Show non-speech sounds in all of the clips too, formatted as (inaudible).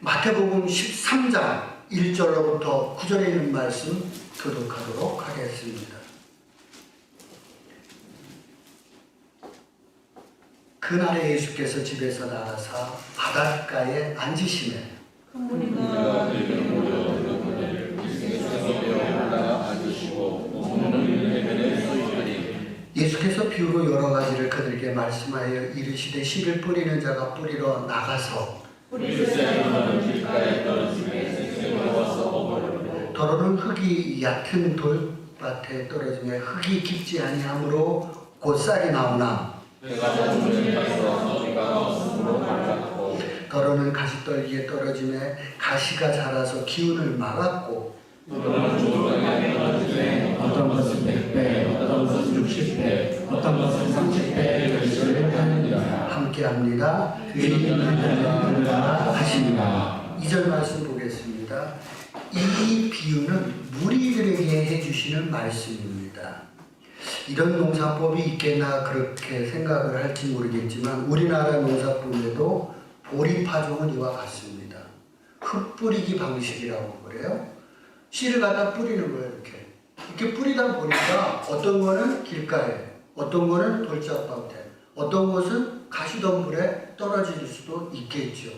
마태복음 13장 1절로부터 9절에 있는 말씀 교독하도록 하겠습니다. 그날에 예수께서 집에서 나가사 바닷가에 앉으시매 우리가 예수께서 비유로 여러 가지를 그들에게 말씀하여 이르시되 씨를 뿌리는 자가 뿌리러 나가서 더러는 흙이 얕은 돌밭에 떨어지며 흙이 깊지 아니하므로 곧 쌀이 나오나 말랐고 더러는 가시떨기에 떨어지며 가시가 자라서 기운을 막았고 어떤 것은 100배, 어떤 것은 60배, 어떤 것은 30배의 결실을 하느니라. 그이 있는 자들라 하시니라. 2절 말씀 보겠습니다. 이 비유는 무리들에게 해주시는 말씀입니다. 이런 농사법이 있겠나 그렇게 생각을 할지 모르겠지만 우리나라 농사법에도 보리파종은 이와 같습니다. 흙 뿌리기 방식이라고 그래요. 씨를 갖다 뿌리는 거예요, 이렇게. 이렇게 뿌리다 보니까 어떤 거는 길가에, 어떤 거는 돌짝밭에, 어떤 것은 가시덤불에 떨어질 수도 있겠죠.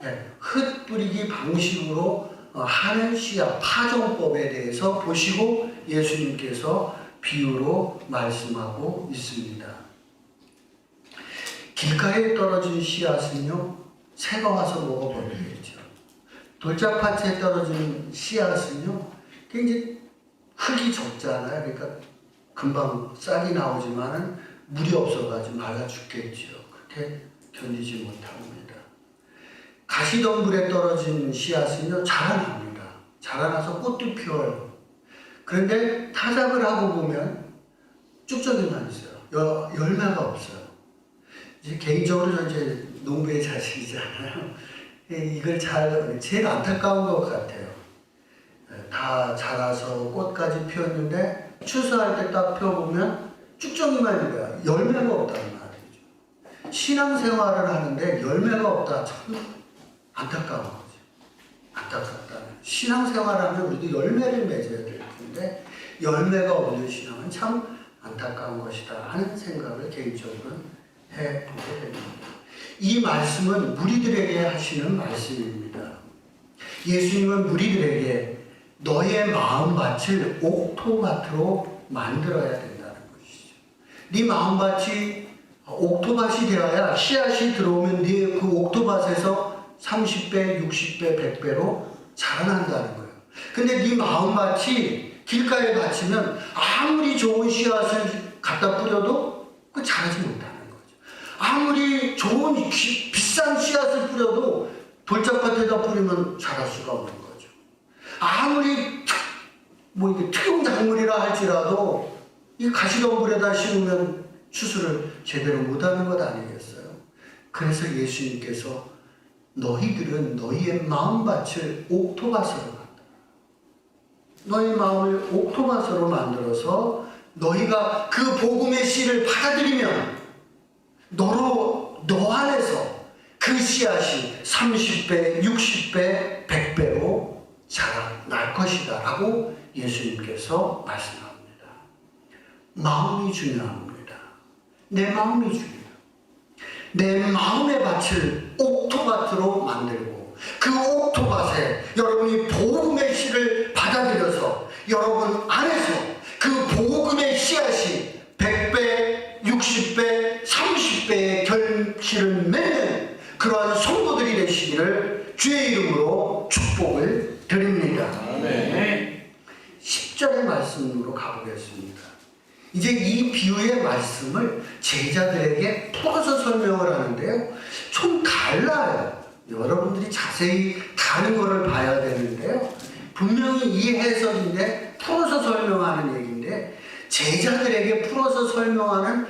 네, 흙 뿌리기 방식으로 어, 하는 씨앗 파종법에 대해서 보시고 예수님께서 비유로 말씀하고 있습니다. 길가에 떨어진 씨앗은요, 새가 와서 먹어버리겠죠. 돌짝밭에 떨어진 씨앗은요, 굉장히 흙이 적잖아요. 그러니까 금방 싹이 나오지만은 물이 없어가지고 말라 죽겠죠. 그렇게 견디지 못합니다. 가시덤불에 떨어진 씨앗은요, 자라납니다. 자라나서 꽃도 피워요. 그런데 타작을 하고 보면 쭉적이만 있어요. 여- 열매가 없어요. 이제 개인적으로 저 이제 농부의 자식이잖아요. 예, (laughs) 이걸 잘, 제일 안타까운 것 같아요. 예, 다 자라서 꽃까지 피었는데 추수할 때 딱 펴보면 쭉정이만 있는 거야. 열매가 없다는. 신앙생활을 하는데 열매가 없다. 참 안타까운 거죠. 안타깝다는. 신앙생활하면 우리도 열매를 맺어야 될 텐데 열매가 없는 신앙은 참 안타까운 것이다 하는 생각을 개인적으로는 해보게 됩니다. 이 말씀은 무리들에게 하시는 말씀입니다. 예수님은 무리들에게 너의 마음밭을 옥토밭으로 만들어야 된다는 것이죠. 네 마음밭이 옥토밭이 되어야 씨앗이 들어오면 네 그 옥토밭에서 30배, 60배, 100배로 자라난다는 거예요. 근데 네 마음밭이 길가에 갇히면 아무리 좋은 씨앗을 갖다 뿌려도 그 자라지 못하는 거죠. 아무리 좋은 기- 비싼 씨앗을 뿌려도 돌짝밭에다 뿌리면 자랄 수가 없는 거죠. 아무리 특- 뭐 이게 특용 작물이라 할지라도 이 가시덤불에다 심으면 추수를 제대로 못하는 것 아니겠어요? 그래서 예수님께서 너희들은 너희의 마음밭을 옥토밭으로 만들어. 너희 마음을 옥토밭으로 만들어서 너희가 그 복음의 씨를 받아들이면 너로 너 안에서 그 씨앗이 30배, 60배, 100배로 자라날 것이다 라고 예수님께서 말씀합니다. 마음이 중요합니다. 내 마음이 중요해요. 내 마음의 밭을 옥토밭으로 만들고 그 옥토밭에 여러분이 복음의 씨를 받아들여서 여러분 안에서 그 복음의 씨앗이 100배, 60배, 30배의 결실을 맺는 그러한 성도들이 되시기를 주의 이름으로 축복을 드립니다. 아멘 10절의 말씀으로 가보겠습니다. 이제 이 비유의 말씀을 제자들에게 풀어서 설명을 하는데요. 좀 달라요. 여러분들이 자세히 다른 거를 봐야 되는데요. 분명히 이 해석인데 풀어서 설명하는 얘기인데 제자들에게 풀어서 설명하는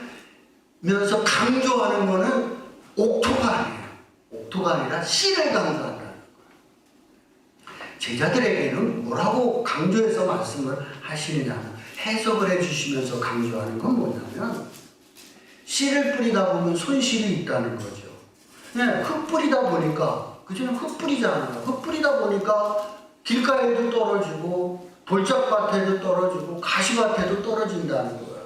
면서 강조하는 거는 옥토가 아니에요. 옥토가 아니라 씨를 강조한다는 거예요. 제자들에게는 뭐라고 강조해서 말씀을 하시느냐면 해석을 해주시면서 강조하는 건 뭐냐면 씨를 뿌리다 보면 손실이 있다는 거죠. 네, 흙 뿌리다 보니까 그죠? 그저는 흙뿌리잖아요. 흙 뿌리다 보니까 길가에도 떨어지고 돌짝밭에도 떨어지고 가시밭에도 떨어진다는 거예요.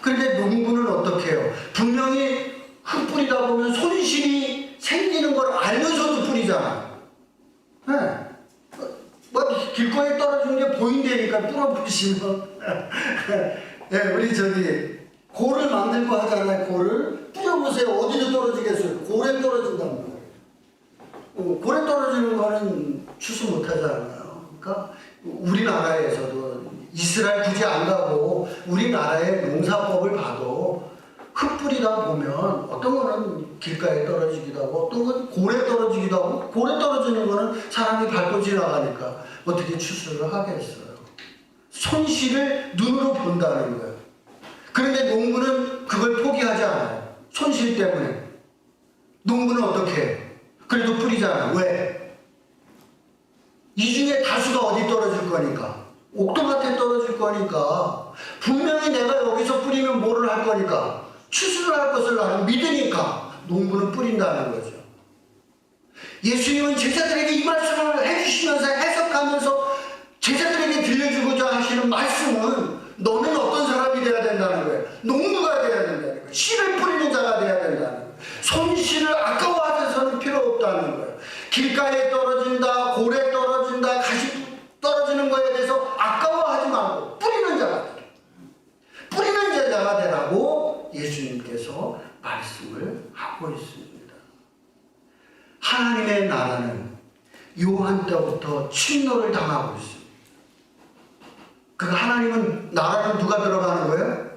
그런데 농부는 어떻게 해요? 분명히 흙 뿌리다 보면 손실이 생기는 걸 알면서도 뿌리잖아요. 길거리에 떨어지는 게 보인다니까 뿌려보시면 네, 우리 저기 골을 만들고 하잖아요. 골을 뿌려보세요. 어디로 떨어지겠어요? 골에 떨어진단 말이에요. 어, 골에 떨어지는 거는 추수 못하잖아요. 그러니까 우리나라에서도 이스라엘 굳이 안 가고 우리나라의 농사법을 봐도 흙 뿌리다 보면 어떤 거는 길가에 떨어지기도 하고 어떤 건 골에 떨어지기도 하고 골에 떨어지는 거는 사람이 밟고 지나가니까 어떻게 추수를 하겠어요. 손실을 눈으로 본다는 거예요. 그런데 농부는 그걸 포기하지 않아요. 손실 때문에. 농부는 어떻게 해요? 그래도 뿌리잖아요. 왜? 이 중에 다수가 어디 떨어질 거니까? 옥토밭에 떨어질 거니까. 분명히 내가 여기서 뿌리면 뭐를 할 거니까? 추수를 할 것을 나는 믿으니까 농부는 뿌린다는 거죠. 예수님은 제자들에게 이 말씀을 해주시면서 해석하면서 제자들에게 들려주고자 하시는 말씀은 너는 어떤 사람이 돼야 된다는 거예요. 농부가 돼야 된다는 거예요. 씨를 뿌리는 자가 돼야 된다는 거예요. 손실을 아까워하셔서는 필요 없다는 거예요. 길가에 떨어진다, 골에 떨어진다, 가시 떨어지는 거에 대해서 아까워하지 말고 뿌리는 자가 되라. 뿌리는 제자가 되라고 예수님께서 말씀을 하고 있습니다. 하나님의 나라는 요한 때부터 침노를 당하고 있습니다. 그 하나님은 나라는 누가 들어가는 거예요?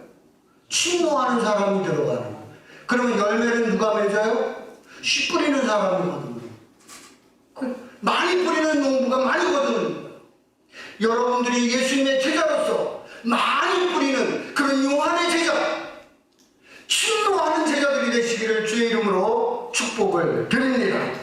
침노하는 사람이 들어가는 거예요. 그러면 열매는 누가 맺어요? 씨 뿌리는 사람이거든요. 그 많이 뿌리는 농부가 많이 거예요. 여러분들이 예수님의 제자로서 많이 뿌리는 그런 요한의 제자, 침노하는 제자들이 되시기를 주의 이름으로 축복을 드립니다.